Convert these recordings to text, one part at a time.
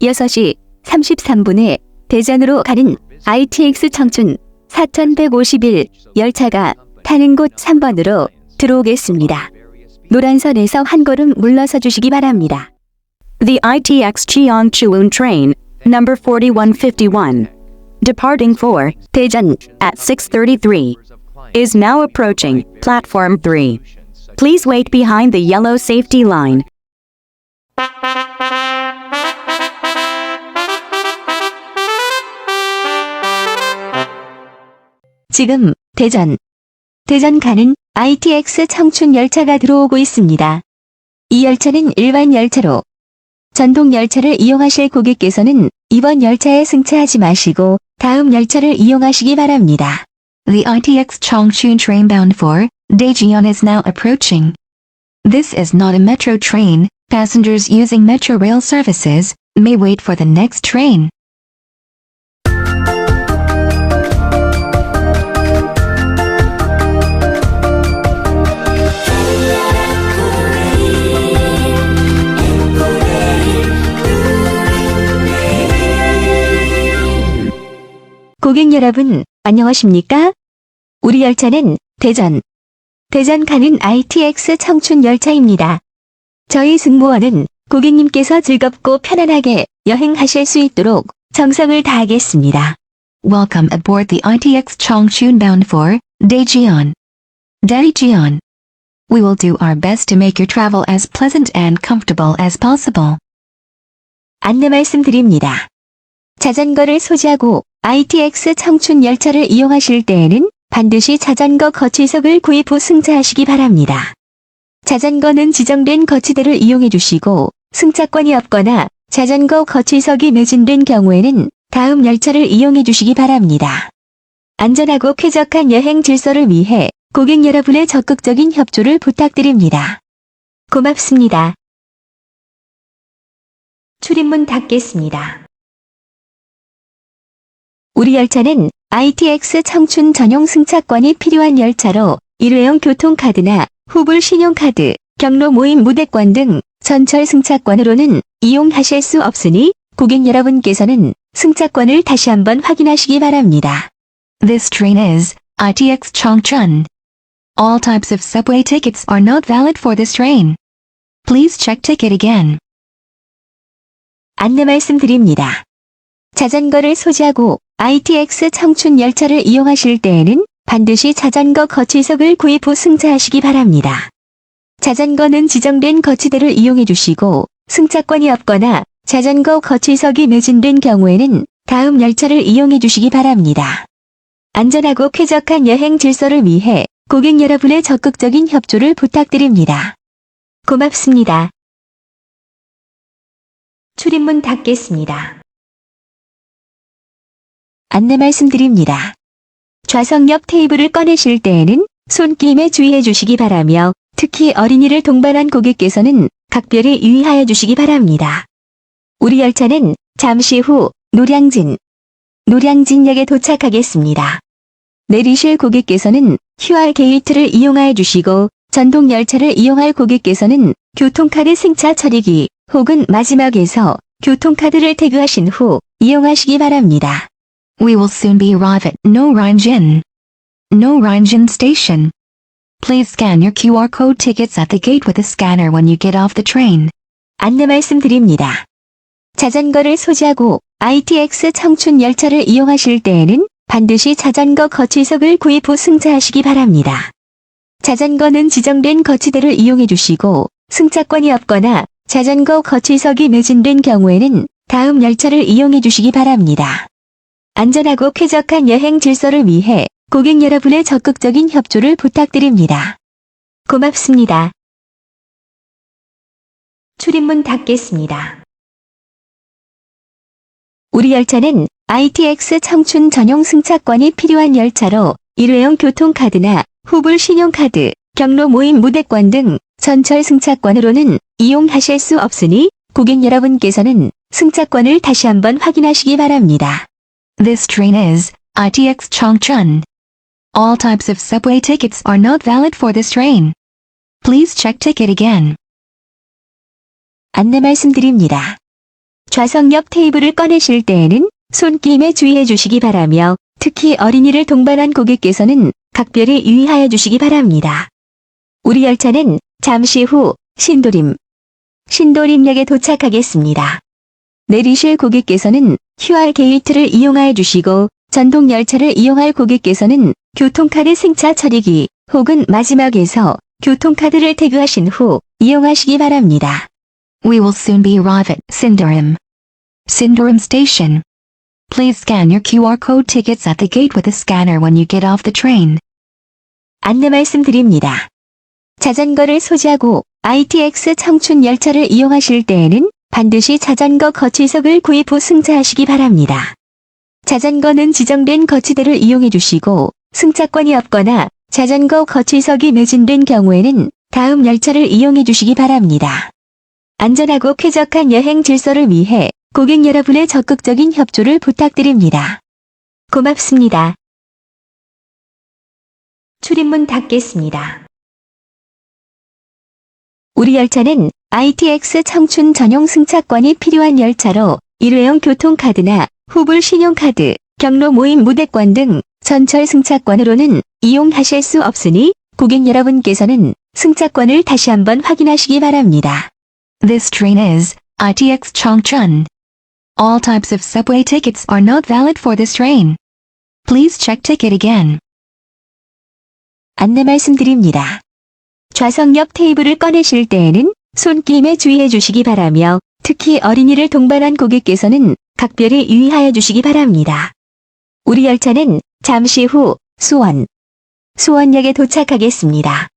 6시 33분에 대전으로 가는 ITX 청춘 4151 열차가 타는 곳 3번으로 들어오겠습니다. 노란선에서 한 걸음 물러서 주시기 바랍니다. The ITX Cheongchuun train, number 4151, departing for 대전 at 6:33, is now approaching platform 3. Please wait behind the yellow safety line. 지금 대전 대전 가는 ITX 청춘 열차가 들어오고 있습니다. 이 열차는 일반 열차로 전동 열차를 이용하실 고객께서는 이번 열차에 승차하지 마시고 다음 열차를 이용하시기 바랍니다. The ITX Chongchun train bound for Daejeon is now approaching. This is not a metro train. Passengers using metro rail services may wait for the next train. 고객 여러분, 안녕하십니까? 우리 열차는 대전, 대전 가는 ITX 청춘 열차입니다. 저희 승무원은 고객님께서 즐겁고 편안하게 여행하실 수 있도록 정성을 다하겠습니다. Welcome aboard the ITX Chongchun bound for Daejeon. Daejeon. We will do our best to make your travel as pleasant and comfortable as possible. 안내 말씀드립니다. 자전거를 소지하고 ITX 청춘 열차를 이용하실 때에는 반드시 자전거 거치석을 구입 후 승차하시기 바랍니다. 자전거는 지정된 거치대를 이용해 주시고 승차권이 없거나 자전거 거치석이 매진된 경우에는 다음 열차를 이용해 주시기 바랍니다. 안전하고 쾌적한 여행 질서를 위해 고객 여러분의 적극적인 협조를 부탁드립니다. 고맙습니다. 출입문 닫겠습니다. 우리 열차는 ITX 청춘 전용 승차권이 필요한 열차로 일회용 교통카드나 후불 신용카드, 경로 모임 무대권 등 전철 승차권으로는 이용하실 수 없으니 고객 여러분께서는 승차권을 다시 한번 확인하시기 바랍니다. This train is ITX Chongchun. All types of subway tickets are not valid for this train. Please check ticket again. 안내 말씀드립니다. 자전거를 소지하고 ITX 청춘 열차를 이용하실 때에는 반드시 자전거 거치석을 구입 후 승차하시기 바랍니다. 자전거는 지정된 거치대를 이용해 주시고 승차권이 없거나 자전거 거치석이 매진된 경우에는 다음 열차를 이용해 주시기 바랍니다. 안전하고 쾌적한 여행 질서를 위해 고객 여러분의 적극적인 협조를 부탁드립니다. 고맙습니다. 출입문 닫겠습니다. 안내 말씀드립니다. 좌석 옆 테이블을 꺼내실 때에는 손길에 주의해 주시기 바라며 특히 어린이를 동반한 고객께서는 각별히 유의하여 주시기 바랍니다. 우리 열차는 잠시 후 노량진, 노량진역에 도착하겠습니다. 내리실 고객께서는 QR 게이트를 이용하여 주시고 전동 열차를 이용할 고객께서는 교통카드 승차 처리기 혹은 마지막에서 교통카드를 태그하신 후 이용하시기 바랍니다. We will soon be arrive at No Rhinjin. No Rhinjin Station. Please scan your QR code tickets at the gate with a scanner when you get off the train. 안내 말씀드립니다. 자전거를 소지하고 ITX 청춘 열차를 이용하실 때에는 반드시 자전거 거치석을 구입 후 승차하시기 바랍니다. 자전거는 지정된 거치대를 이용해 주시고 승차권이 없거나 자전거 거치석이 매진된 경우에는 다음 열차를 이용해 주시기 바랍니다. 안전하고 쾌적한 여행 질서를 위해 고객 여러분의 적극적인 협조를 부탁드립니다. 고맙습니다. 출입문 닫겠습니다. 우리 열차는 ITX 청춘 전용 승차권이 필요한 열차로 일회용 교통카드나 후불 신용카드, 경로 모임 무대권 등 전철 승차권으로는 이용하실 수 없으니 고객 여러분께서는 승차권을 다시 한번 확인하시기 바랍니다. This train is ITX Chongchun. All types of subway tickets are not valid for this train. Please check ticket again. 안내 말씀드립니다. 좌석 옆 테이블을 꺼내실 때에는 손길에 주의해 주시기 바라며 특히 어린이를 동반한 고객께서는 각별히 유의하여 주시기 바랍니다. 우리 열차는 잠시 후 신도림, 신도림역에 도착하겠습니다. 내리실 고객께서는 QR 게이트를 이용하여 주시고 전동 열차를 이용할 고객께서는 교통카드 승차 처리기 혹은 마지막에서 교통카드를 태그하신 후 이용하시기 바랍니다. We will soon be arrive at Sindarim. Sindarim Station. Please scan your QR code tickets at the gate with a scanner when you get off the train. 안내 말씀드립니다. 자전거를 소지하고 ITX 청춘 열차를 이용하실 때에는 반드시 자전거 거치석을 구입 후 승차하시기 바랍니다. 자전거는 지정된 거치대를 이용해 주시고 승차권이 없거나 자전거 거치석이 매진된 경우에는 다음 열차를 이용해 주시기 바랍니다. 안전하고 쾌적한 여행 질서를 위해 고객 여러분의 적극적인 협조를 부탁드립니다. 고맙습니다. 출입문 닫겠습니다. 우리 열차는 ITX 청춘 전용 승차권이 필요한 열차로 일회용 교통카드나 후불 신용카드, 경로 모임 무대권 등 전철 승차권으로는 이용하실 수 없으니 고객 여러분께서는 승차권을 다시 한번 확인하시기 바랍니다. This train is ITX Changchun. All types of subway tickets are not valid for this train. Please check ticket again. 안내 말씀드립니다. 좌석 옆 테이블을 꺼내실 때에는 손길에 주의해 주시기 바라며 특히 어린이를 동반한 고객께서는 각별히 유의하여 주시기 바랍니다. 우리 열차는 잠시 후 수원, 수원역에 도착하겠습니다.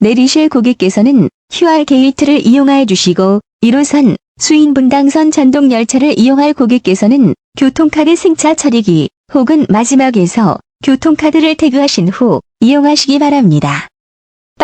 내리실 고객께서는 QR 게이트를 이용하여 주시고 1호선 수인분당선 전동 열차를 이용할 고객께서는 교통카드 승차 처리기 혹은 마지막에서 교통카드를 태그하신 후 이용하시기 바랍니다.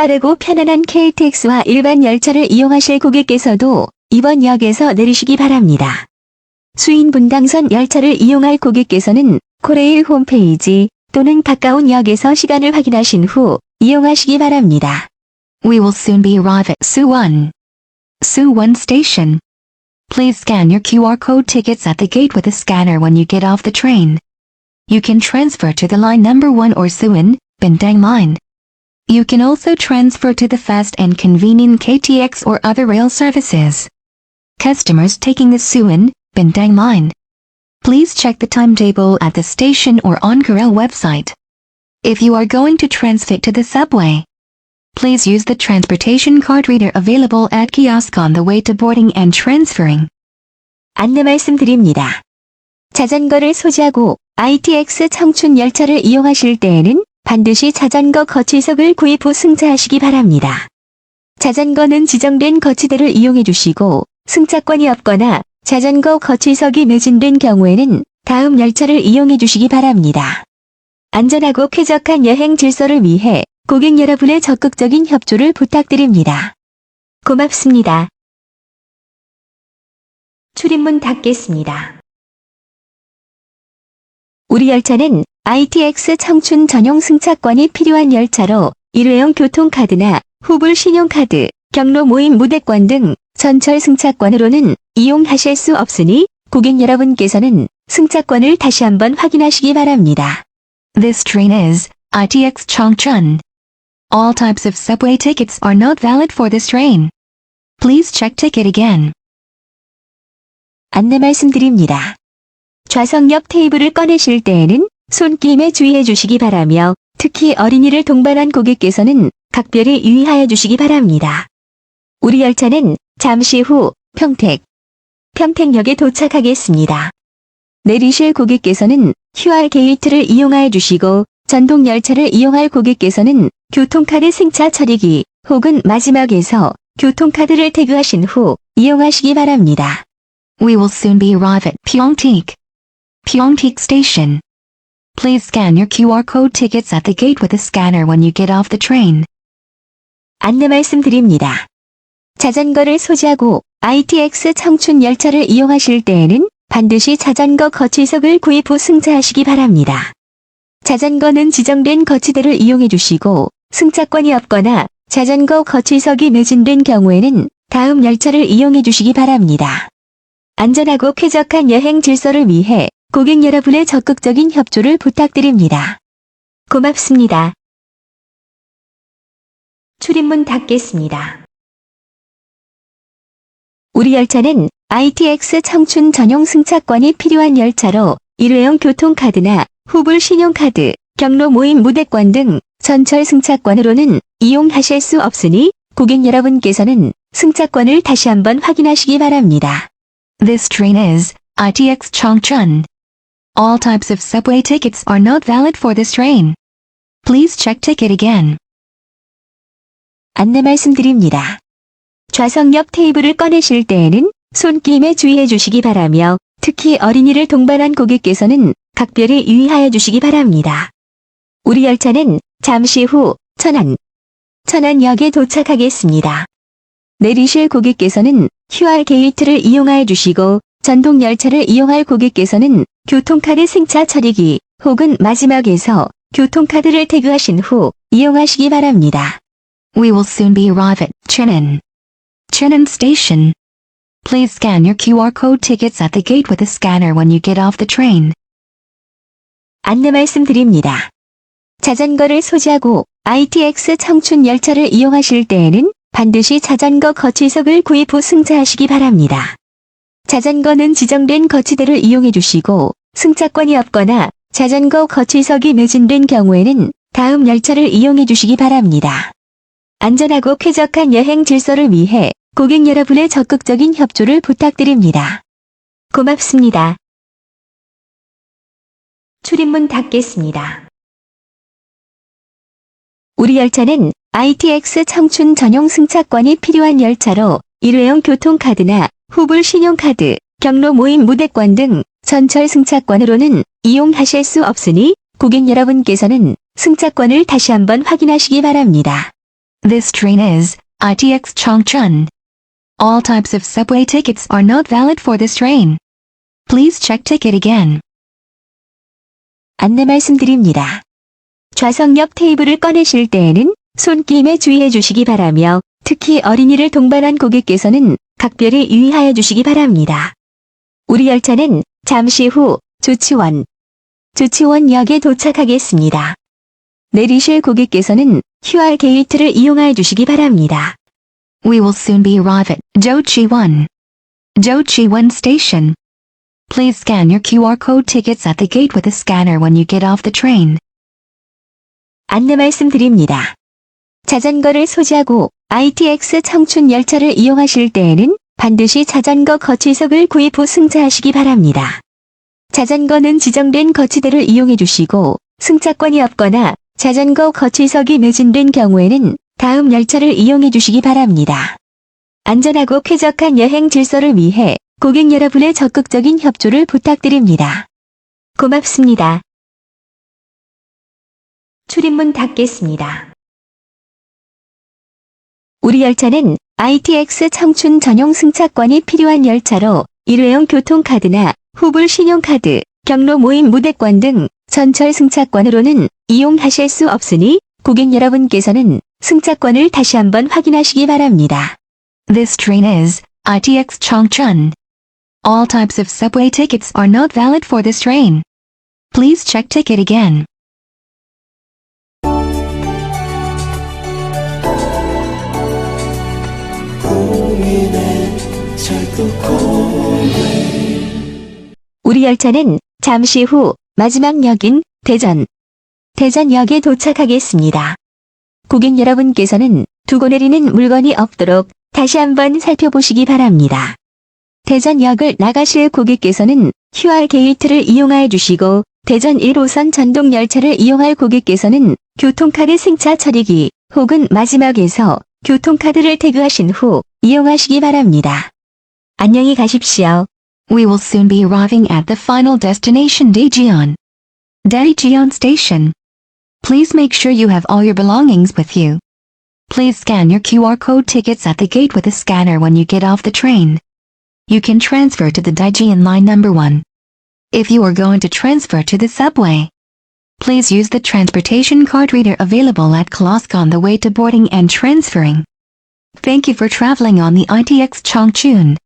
빠르고 편안한 KTX와 일반 열차를 이용하실 고객께서도 이번 역에서 내리시기 바랍니다. 수인 분당선 열차를 이용할 고객께서는 코레일 홈페이지 또는 가까운 역에서 시간을 확인하신 후 이용하시기 바랍니다. We will soon be arrive at Suwon. Suwon Station. Please scan your QR code tickets at the gate with a scanner when you get off the train. You can transfer to the line number 1 or Suwon, Bindang line. You can also transfer to the fast and convenient KTX or other rail services. Customers taking the Suwon, Bindang line. Please check the timetable at the station or on Corel website. If you are going to transfer to the subway, Please use the transportation card reader available at kiosk on the way to boarding and transferring. 안내 말씀드립니다. 자전거를 소지하고 ITX 청춘 열차를 이용하실 때에는 반드시 자전거 거치석을 구입 후 승차하시기 바랍니다. 자전거는 지정된 거치대를 이용해 주시고 승차권이 없거나 자전거 거치석이 매진된 경우에는 다음 열차를 이용해 주시기 바랍니다. 안전하고 쾌적한 여행 질서를 위해 고객 여러분의 적극적인 협조를 부탁드립니다. 고맙습니다. 출입문 닫겠습니다. 우리 열차는 ITX 청춘 전용 승차권이 필요한 열차로 일회용 교통카드나 후불 신용카드, 경로 모임 무대권 등 전철 승차권으로는 이용하실 수 없으니 고객 여러분께서는 승차권을 다시 한번 확인하시기 바랍니다. This train is ITX Changchun. All types of subway tickets are not valid for this train. Please check ticket again. 안내 말씀드립니다. 좌석 옆 테이블을 꺼내실 때에는 손길에 주의해 주시기 바라며 특히 어린이를 동반한 고객께서는 각별히 유의하여 주시기 바랍니다. 우리 열차는 잠시 후 평택, 평택역에 도착하겠습니다. 내리실 고객께서는 QR 게이트를 이용하여 주시고 전동 열차를 이용할 고객께서는 교통카드 승차 처리기 혹은 마지막에서 교통카드를 태그하신 후 이용하시기 바랍니다. We will soon be arrive at Pyeongtaek. Pyeongtaek Station. Please scan your QR code tickets at the gate with a scanner when you get off the train. 안내 말씀드립니다. 자전거를 소지하고 ITX 청춘 열차를 이용하실 때에는 반드시 자전거 거치석을 구입 후 승차하시기 바랍니다. 자전거는 지정된 거치대를 이용해 주시고 승차권이 없거나 자전거 거치석이 매진된 경우에는 다음 열차를 이용해 주시기 바랍니다. 안전하고 쾌적한 여행 질서를 위해 고객 여러분의 적극적인 협조를 부탁드립니다. 고맙습니다. 출입문 닫겠습니다. 우리 열차는 ITX 청춘 전용 승차권이 필요한 열차로 일회용 교통카드나 후불 신용카드, 경로 모임 무대권 등 전철 승차권으로는 이용하실 수 없으니 고객 여러분께서는 승차권을 다시 한번 확인하시기 바랍니다. This train is ITX Changchun. All types of subway tickets are not valid for this train. Please check ticket again. 안내 말씀드립니다. 좌석 옆 테이블을 꺼내실 때에는 손길에 주의해 주시기 바라며 특히 어린이를 동반한 고객께서는 각별히 유의하여 주시기 바랍니다. 우리 열차는 잠시 후 천안, 천안역에 도착하겠습니다. 내리실 고객께서는 QR 게이트를 이용하여 주시고 전동 열차를 이용할 고객께서는 교통카드 승차 처리기 혹은 마지막에서 교통카드를 태그하신 후 이용하시기 바랍니다. We will soon be arrive at Chenin. Chenin Station. Please scan your QR code tickets at the gate with a scanner when you get off the train. 안내 말씀드립니다. 자전거를 소지하고 ITX 청춘 열차를 이용하실 때에는 반드시 자전거 거치석을 구입 후 승차하시기 바랍니다. 자전거는 지정된 거치대를 이용해 주시고 승차권이 없거나 자전거 거치석이 매진된 경우에는 다음 열차를 이용해 주시기 바랍니다. 안전하고 쾌적한 여행 질서를 위해 고객 여러분의 적극적인 협조를 부탁드립니다. 고맙습니다. 출입문 닫겠습니다. 우리 열차는 ITX 청춘 전용 승차권이 필요한 열차로 일회용 교통카드나 후불 신용카드, 경로 모임 무대권 등 전철 승차권으로는 이용하실 수 없으니 고객 여러분께서는 승차권을 다시 한번 확인하시기 바랍니다. This train is ITX Changchun. All types of subway tickets are not valid for this train. Please check ticket again. 안내 말씀드립니다. 좌석 옆 테이블을 꺼내실 때에는 손길에 주의해 주시기 바라며 특히 어린이를 동반한 고객께서는 각별히 유의하여 주시기 바랍니다. 우리 열차는 잠시 후 조치원, 조치원역에 도착하겠습니다. 내리실 고객께서는 QR 게이트를 이용하여 주시기 바랍니다. We will soon be arrive at Jochiwon. Jochiwon Station. Please scan your QR code tickets at the gate with a scanner when you get off the train. 안내 말씀드립니다. 자전거를 소지하고 ITX 청춘 열차를 이용하실 때에는 반드시 자전거 거치석을 구입 후 승차하시기 바랍니다. 자전거는 지정된 거치대를 이용해 주시고 승차권이 없거나 자전거 거치석이 매진된 경우에는 다음 열차를 이용해 주시기 바랍니다. 안전하고 쾌적한 여행 질서를 위해 고객 여러분의 적극적인 협조를 부탁드립니다. 고맙습니다. 출입문 닫겠습니다. 우리 열차는 ITX 청춘 전용 승차권이 필요한 열차로 일회용 교통카드나 후불 신용카드, 경로 모임 무대권 등 전철 승차권으로는 이용하실 수 없으니 고객 여러분께서는 승차권을 다시 한번 확인하시기 바랍니다. This train is ITX Changchun. All types of subway tickets are not valid for this train. Please check ticket again. 우리 열차는 잠시 후 마지막 역인 대전, 대전역에 도착하겠습니다. 고객 여러분께서는 두고 내리는 물건이 없도록 다시 한번 살펴보시기 바랍니다. 대전역을 나가실 고객께서는 QR 게이트를 이용하여 주시고 대전 1호선 전동 열차를 이용할 고객께서는 교통카드 승차 처리기 혹은 마지막에서 교통카드를 태그하신 후 이용하시기 바랍니다. 안녕히 가십시오. We will soon be arriving at the final destination Daejeon. Daejeon Station. Please make sure you have all your belongings with you. Please scan your QR code tickets at the gate with a scanner when you get off the train. You can transfer to the Daejeon line number 1. If you are going to transfer to the subway, please use the transportation card reader available at kiosk on the way to boarding and transferring. Thank you for traveling on the ITX Changchun.